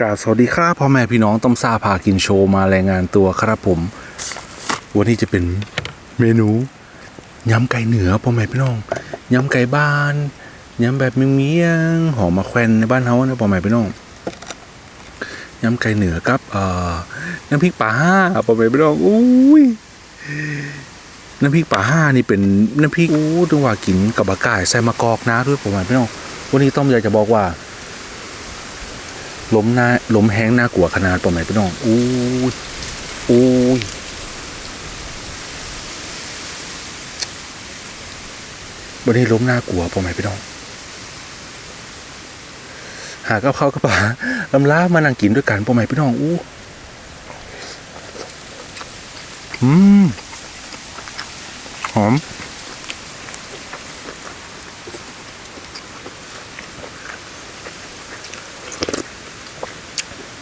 กราบสวัสดีครับพ่อแม่พี่น้องต้มซาพากินโชว์มารายงานตัวครับผม วันนี้จะเป็นเมนูยำไก่เหนือพ่อแม่พี่น้องยำไก่บ้านยำแบบเมียงหอมมาแควนในบ้านเฮานะพ่อแม่พี่น้องยำไก่เหนือกับเอ่อน้ำพริกป่าห้าพ่อแม่พี่น้องอุ้ยน้ำพริกป่าห้านี่เป็นน้ำพริกอู้ถึงว่ากินกับบะก่ายใส่มะกอกนะด้วยพ่อแม่พี่น้องวันนี้ต้อมอยากจะบอกว่า ล้มหน้าล้มแห้งหน้ากลัวขนาดปอมไหนพี่น้องอู้ยอู้ยวันนี้ล้มหน้ากลัวปอมไหนพี่น้อง หากับข้ากับปลาลำล้ามานั่งกินด้วยกันปอมไหนพี่น้องอู้อืมหอม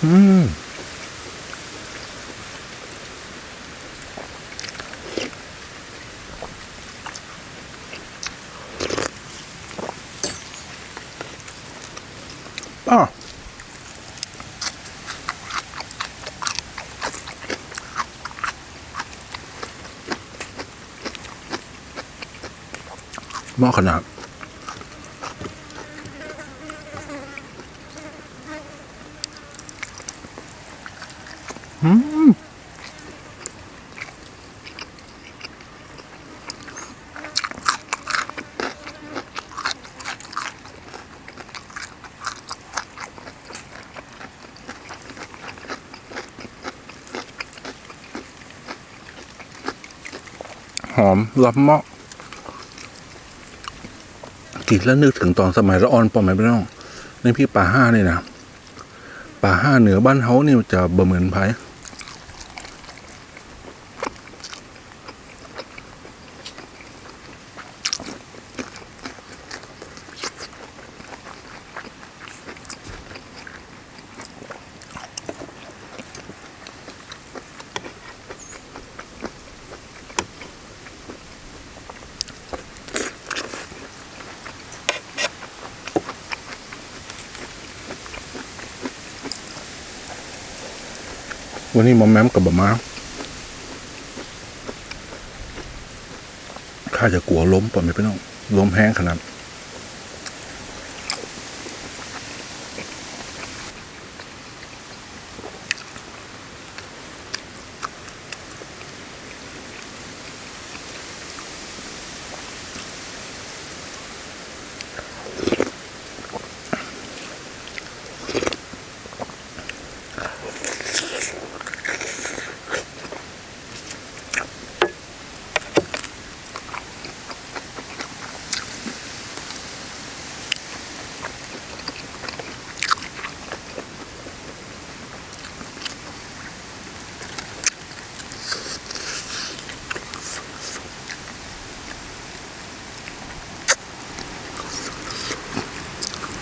อืมอะหม้อขนาด หอมรับเมาะกินแล้วนึกถึงตอนสมัยละออนปอมไหมพี่น้องในพี่ป่าห้าเนี่ยนะป่าห้าเหนือบ้านเฮาเนี่ยจะบ่เหมือนไผ่ วันนี้มอมแมมกับบะมาข้าจะกลัวล้มปอมไม่พี่น้องล้มแห้งขนาด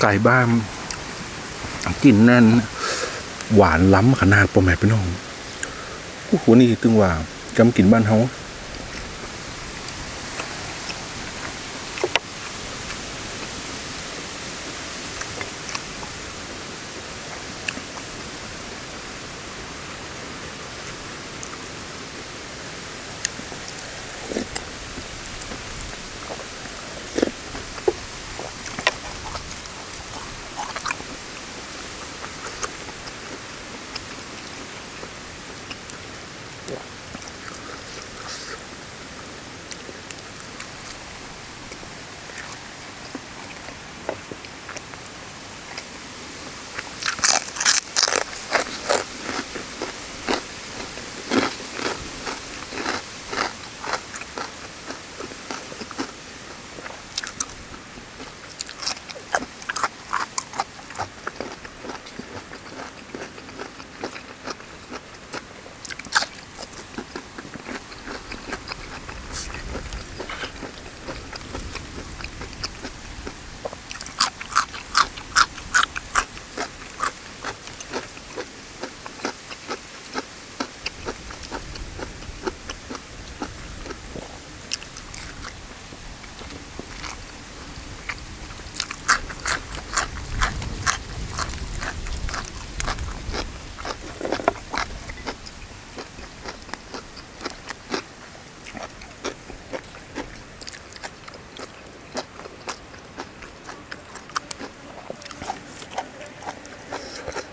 ไก่บ้างกลิ่นแน่น หวานล้ำขนาดปอมแม่พี่น้องโอ้โหนี่ตึงว่าจำกินบ้านเฮา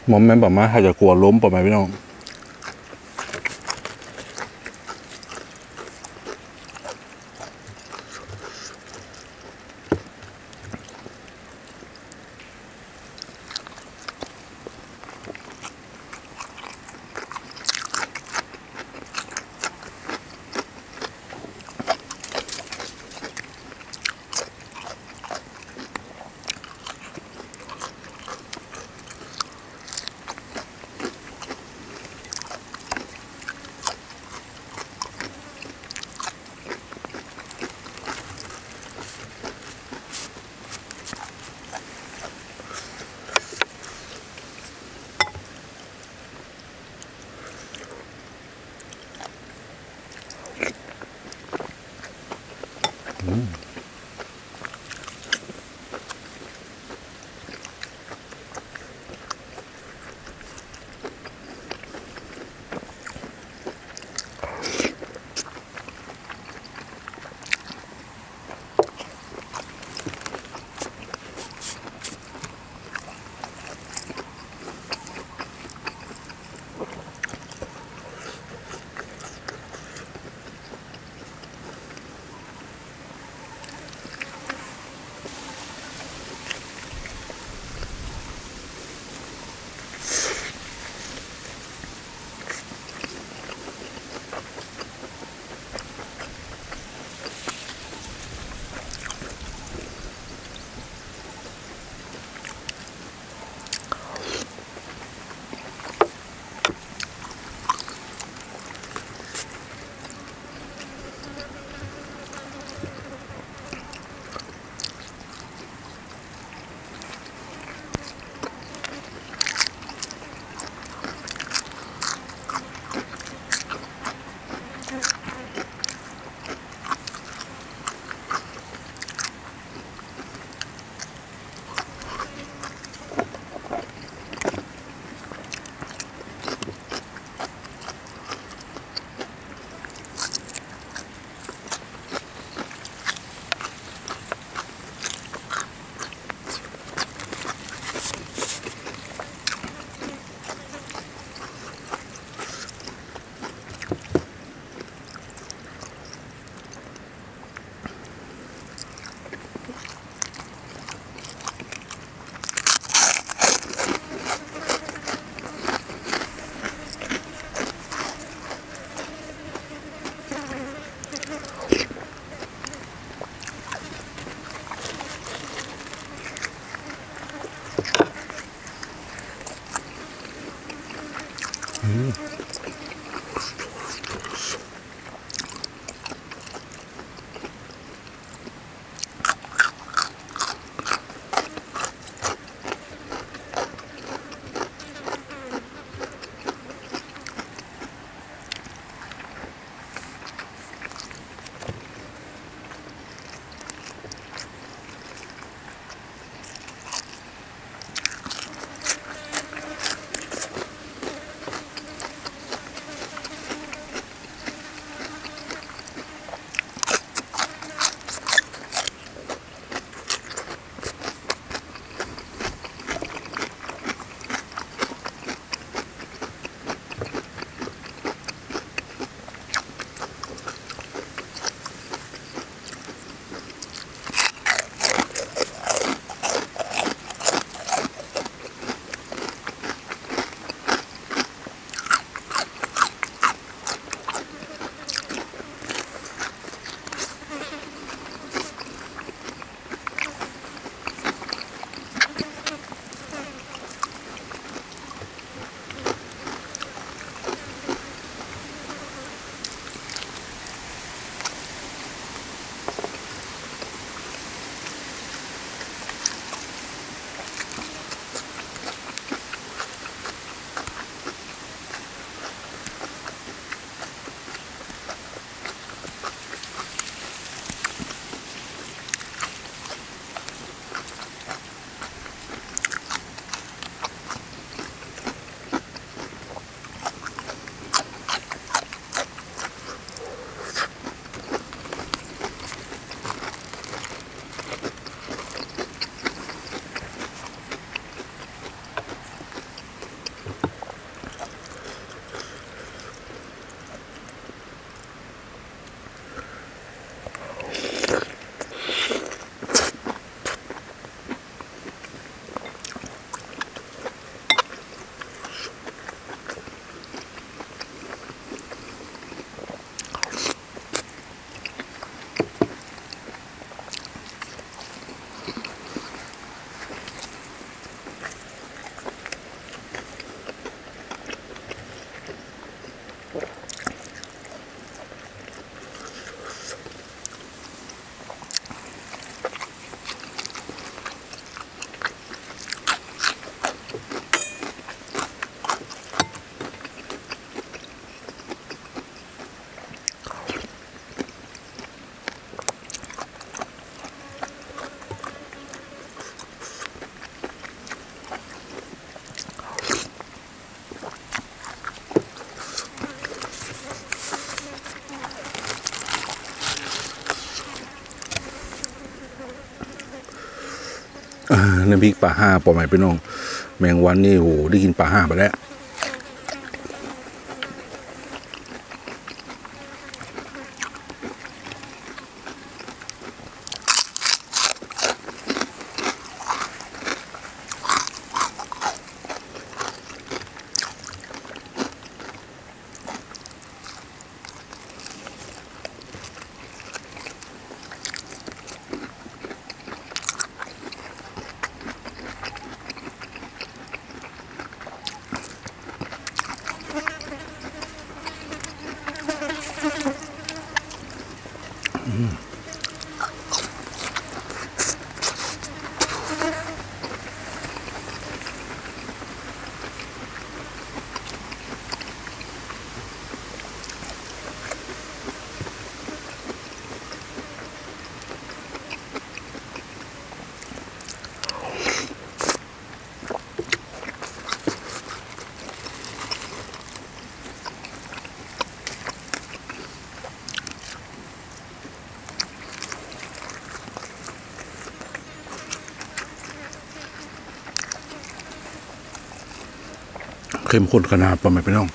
มอมแม่นแบบมาถ้าจะกลัวล้มปะไหมพี่น้อง Mm. น้ำพริกปลาห้าปอใหม่พี่น้อง แมงวันนี่โหได้กินปลาห้าไปแล้ว เข้มข้นขนาดปอใหม่พี่น้อง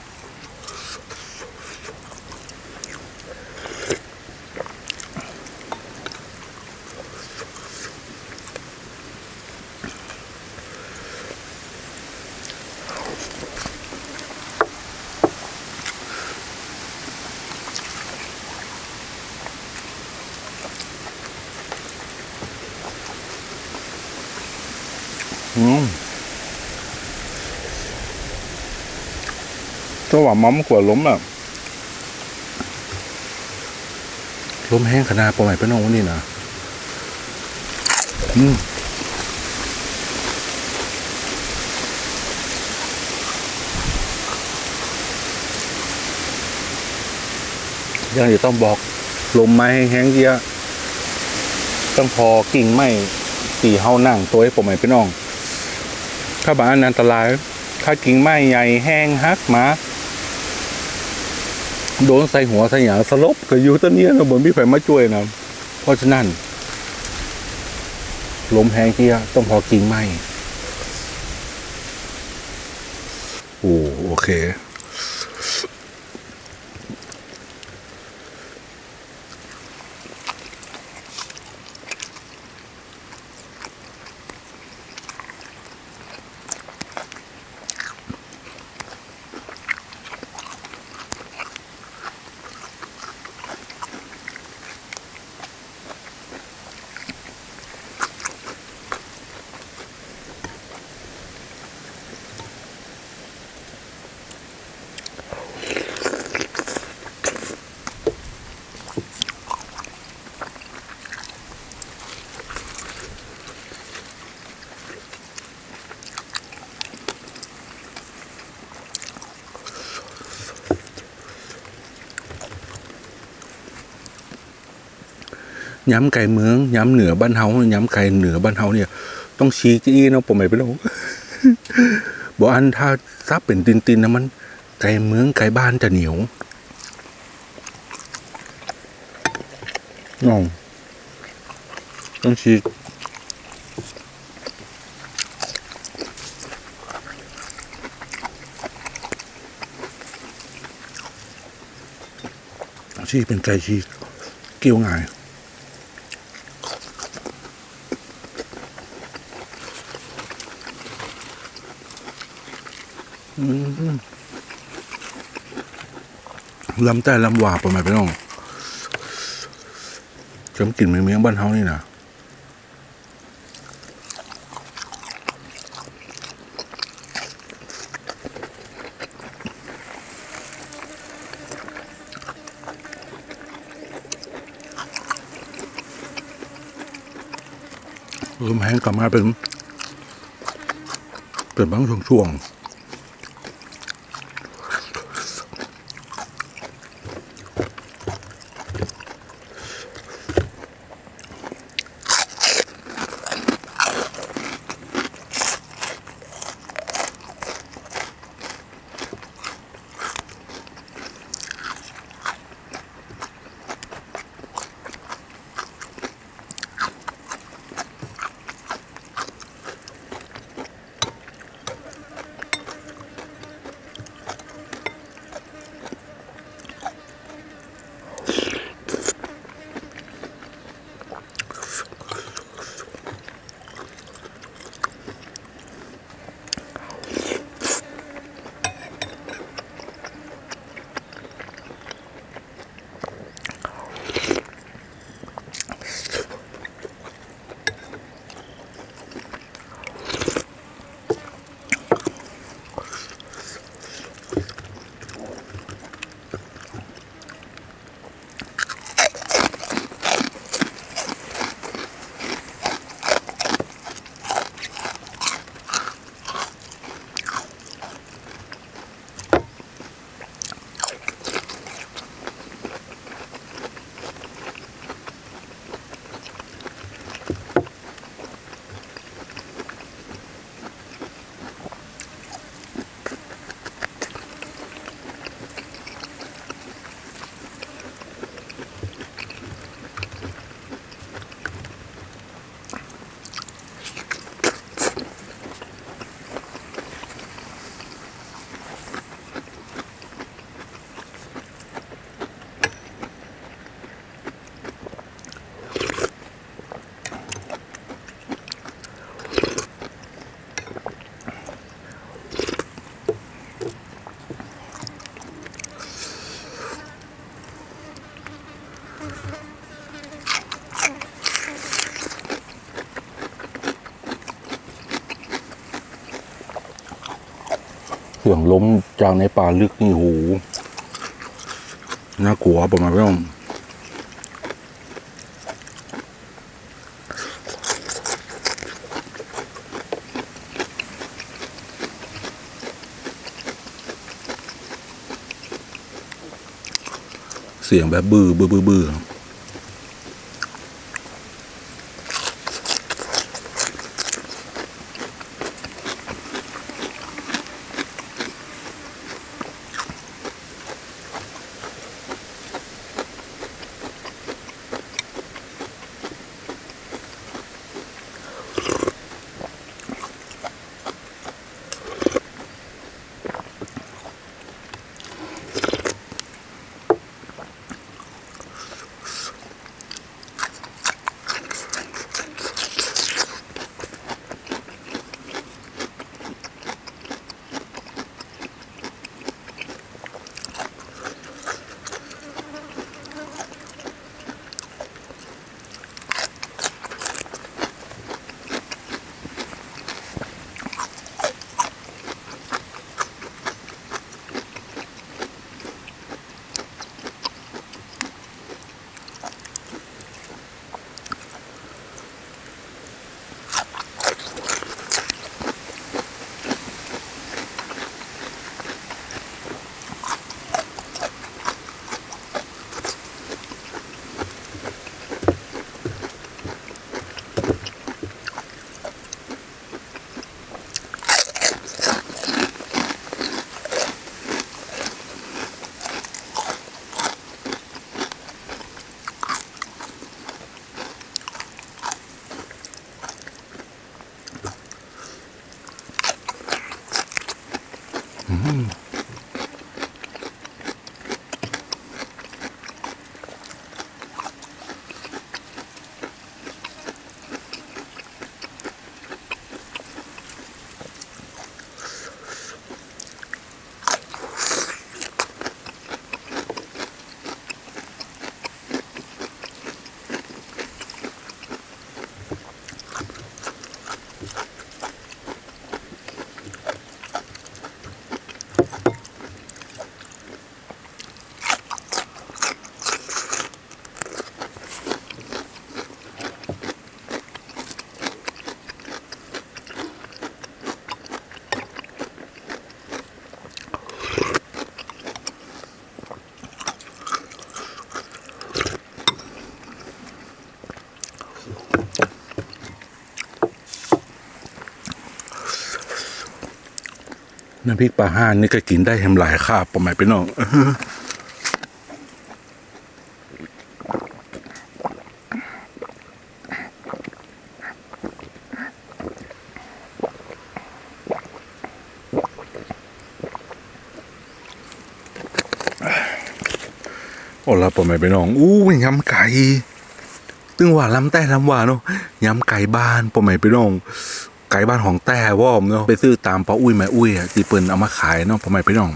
มัมกว่าล้มอะล้มแห้งขนาดปอใหม่พี่น้องวันนี้นะอืมยังจะต้องบอกลมไม้แห้งเยอะต้องพอกิ่งไม้ตีเฮานั่งตัวให้ผมใหม่พี่น้อง ถ้าบ้านอันตราย ถ้ากิ่งไม้ใหญ่แห้งฮักมา โดนใส่หัวใส่หยางสลบก็อยู่ต้นเนี้ยนะบนพี่ไฟมาช่วยนะเพราะฉะนั้นลมแห้งเที่ยต้องพอกิ่งไม้โอ้โอเค ย้ำไก่เมือง ย้ำเหนือบ้านเฮาย้ำไก่เหนือบ้านเฮาเนี่ย ต้องชี้จี้เนาะผมไม่ไปรู้บอกอันถ้าซับเป็นตินตินๆนะมัน ไก่เมืองไก่บ้านจะเหนียวน้องต้องชี้ชี้เป็นไก่ชี้เกี่ยวง่าย ลำแต่ลำหวาประมาณไปน้องจำกลิ่นเมียงบ้านเฮานี่นะลมแห้งกลับมาเป็น เป็นบางช่วงๆ เสียงล้มจากในป่าลึกนี่หูน่ากลัวประมาณนี้ เสียงแบบบื้อบื้อบื้อบือ น้ำพริกปลาห้านนี่ก็กินได้แฮมหลายคาบประมาณไปน้องโอ้ละประมาณไปน้อง อู้ยำไก่ตึงว่าลำแต่ลำว่าเนาะยำไก่บ้านประมาณไปน้อง ไก่บ้านของแต่ว่อมเนาะไปซื้อตามป้าอุ้ยแม่อุ้ยอะที่เปิ้นเอามาขายเนาะประมาณไปน้อง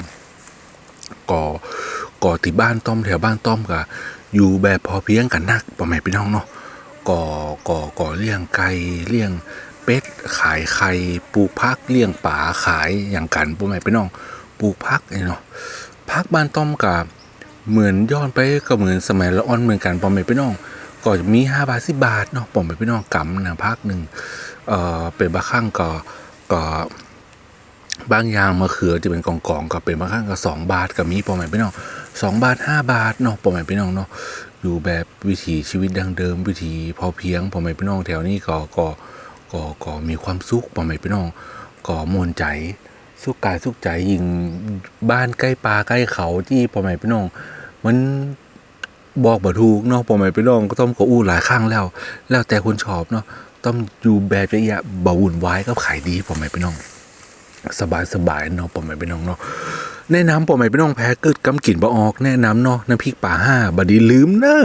ก่อก่อที่บ้านต้อมแถวบ้านต้อมกะอยู่แบบพอเพียงกันนักประมาณไปน้องเนาะก่อก่อก่อเลี้ยงไก่เลี้ยงเป็ดขายไข่ปลูกพักเลี้ยงป่าขายอย่างกันประมาณไปน้องปลูกพักเนาะพักบ้านต้อมกับเหมือนย้อนไปก็เหมือนสมัยละอ่อนเหมือนกันประมาณไปน้องก็จะมีห้าบาทสิบาทเนาะผมไปพี่น้องกำนะภาคหนึ่ง เอ่อเป็นบางครั้งก็ก็บางอย่างมะเขือจะเป็นกองกองๆก็เป็นบางครั้งก็สองบาทก็มีปอมหมายพี่น้องสองบาทห้าบาทเนาะปอมหมายพี่น้องเนาะอยู่แบบวิถีชีวิตดังเดิม วิถีพอเพียงปอมหมายพี่น้องแถวนี้ก็ก็ก็ก็มีความสุขปอมหมายพี่น้องก็มวลใจสุขกายสุขใจยิงบ้านใกล้ปลาใกล้เขาที่ปอมหมายพี่น้องมันบอกบ่ถูกเนาะผมไม่ไปลองก็ต้องก็อู้หลายครั้งแล้ว แล้วแต่คนชอบเนาะ ต้องอยู่แบบระยะบ่วุ่นวายก็ขายดีผมไม่ไปน้อง สบายสบายเนาะผมไม่ไปน้องเนาะแนะนำผมไม่ไปน้องแพ้กิดกำกินบ่ออกแนะนำเนาะน้ำพริกป่าห้าบดีลืมเนอะ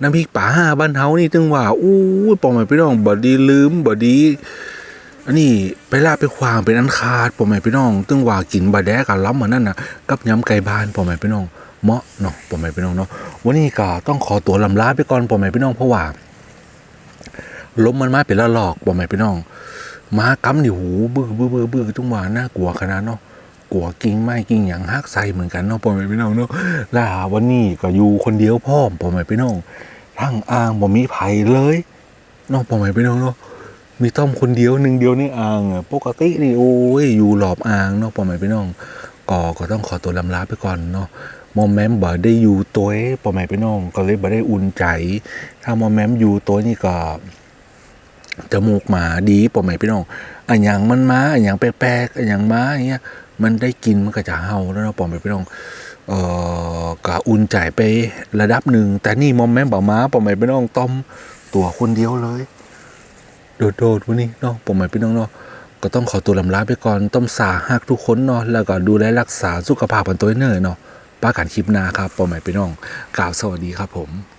น้ำพริกป่าห้าบ้านเฮานี่จึงว่าอู้ผมไม่ไปน้องบดีลืมบดีอันนี้ไปลาไปควางเป็นอันขาดผมไม่ไปน้องตึงว่ากินบะแดกับล้ำมันนั่นนะกับยำไก่บ้านผมไม่ไปน้องเหมาะเนาะผมไม่ไปน้องเนาะวันนี้ก็ต้องขอตัวลำลาไปก่อนผมไม่ไปน้องเพราะว่า ล้มมันมาเป็นละลอกผมไม่ไปน้องมากำนี่หูบื้อบื้อบื้อบื้อจุงหวาน่ากลัวขนาดเนาะกลัวกิ้งไม้กิ้งอย่างฮักใส่เหมือนกันเนาะพ่อแม่พี่น้องเนาะล่าวันนี้ก็อยู่คนเดียวพ่อพ่อแม่พี่น้องทั้งอ่างบ่มีไผเลยเนาะพ่อแม่พี่น้องเนาะมีต้อมคนเดียวหนึ่งเดียวในอ่างปกตินี่โอ้ยอยู่หลอบอ่างเนาะพ่อแม่พี่น้องก็ก็ต้องขอตัวลำลาไปก่อนเนาะมอมแมมบ่ได้อยู่ตัวพ่อแม่พี่น้องก็เลยบ่ได้อุ่นใจ ถ้ามอมแมมอยู่ตัวนี่ก็ จมูกหมาดีป่ะไหมพี่น้องอันอย่างมันมาอันอย่างแปลกๆอันอย่างมาอย่างเงี้ยมันได้กินมันก็จะเห่าแล้วเนาะป่ะไหมพี่น้องเอ่อกะอุ่นใจไประดับหนึ่งแต่นี่มอมแม่บ่มาป่ะไหมพี่น้องต้มตัวคนเดียวเลย โดดๆวันนี้เนาะป่ะไหมพี่น้องเนาะก็ต้องขอตัวลำลาไปก่อนต้มสาหักทุกคนเนาะแล้วก็ดูแลรักษาสุขภาพกันตัวเนิ่นเนาะป้ากันคลิปหน้าครับป่ะไหมพี่น้องกล่าวสวัสดีครับผม